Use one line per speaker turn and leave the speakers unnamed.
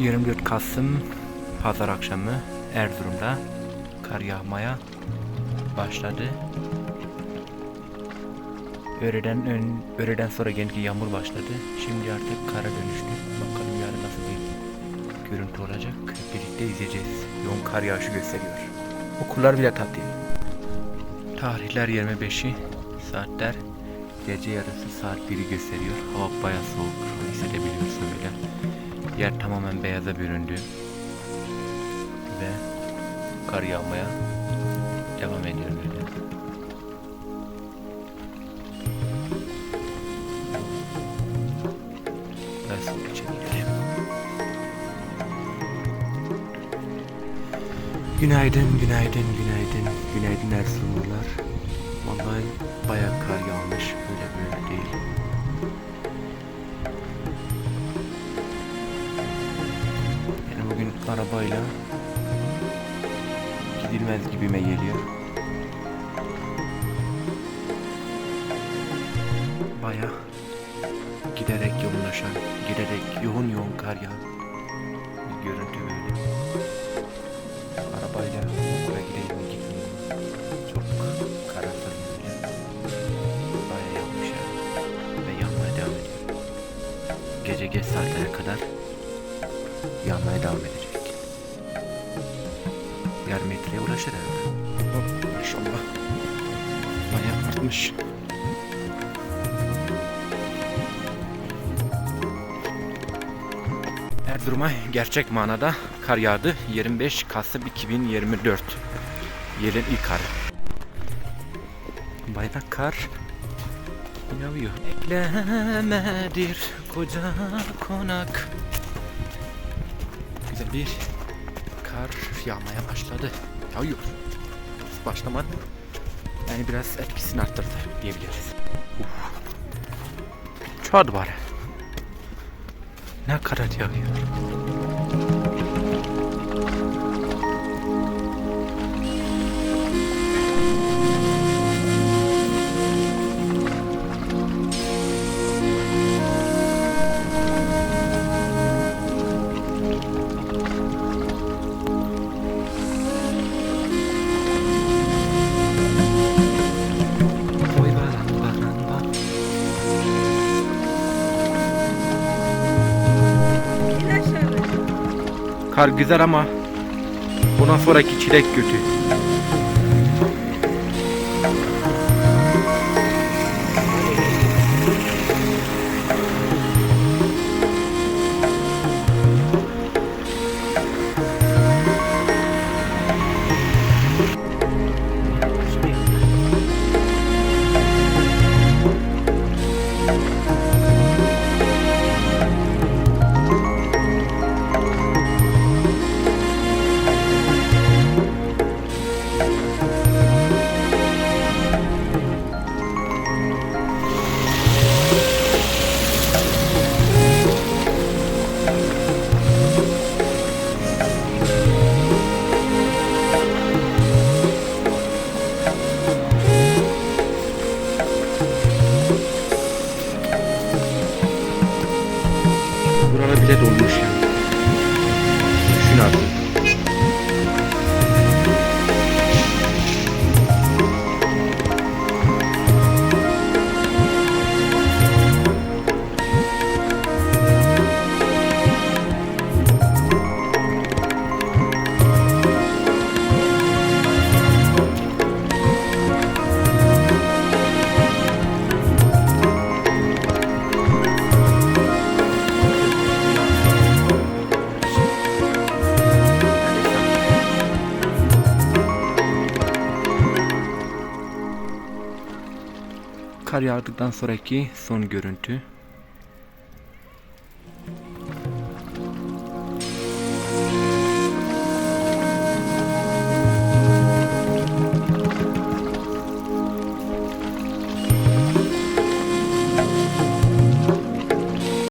24 Kasım Pazar akşamı Erzurum'da kar yağmaya başladı. Öğleden, ön, öğleden sonra genellikle yağmur başladı. Şimdi artık kara dönüştü. Bakalım yarın nasıl bir görüntü olacak. Birlikte izleyeceğiz. Yoğun kar yağışı gösteriyor. Okullar bile tatil. Tarihler 25'i, saatler gece yarısı saat 1'i gösteriyor. Hava bayağı soğuk, hissedebiliyorsun öyle. Yer tamamen beyaza büründü. Ve kar yağmaya devam ediyor böyle. Günaydın, günaydın, günaydın, günaydın Erzurumlular. Vallahi bayağı bugün arabayla gidilmez gibime geliyor. Bayağı giderek yoğunlaşan, giderek yoğun yoğun kar yağan bir görüntü böyle. Arabayla okula gideyim mi gitmeyeyim? Çok kararsızım böyle. Bayağı yağmış ya. Ve yağmaya devam ediyor. Gece geç saatlere kadar yağmaya devam edecek. Yarım metreye ulaşır herhalde. Oh, maşallah. Bayağı artmış. Erzurum'a gerçek manada kar yağdı. 25 Kasım 2024. Yılın ilk karı. Bayağı kar yağıyor. Eklemedir koca konak. Güzel bir kar yağmaya başladı. Yağıyor. Başlamadı. Yani biraz etkisini arttırdı diyebiliriz. Uf. Bari. Ne kadar yağıyor. Kar güzel ama bundan sonraki çilek kötü. Buralar bile dolmuş. Düşün abi. Kar yağdıktan sonraki son görüntü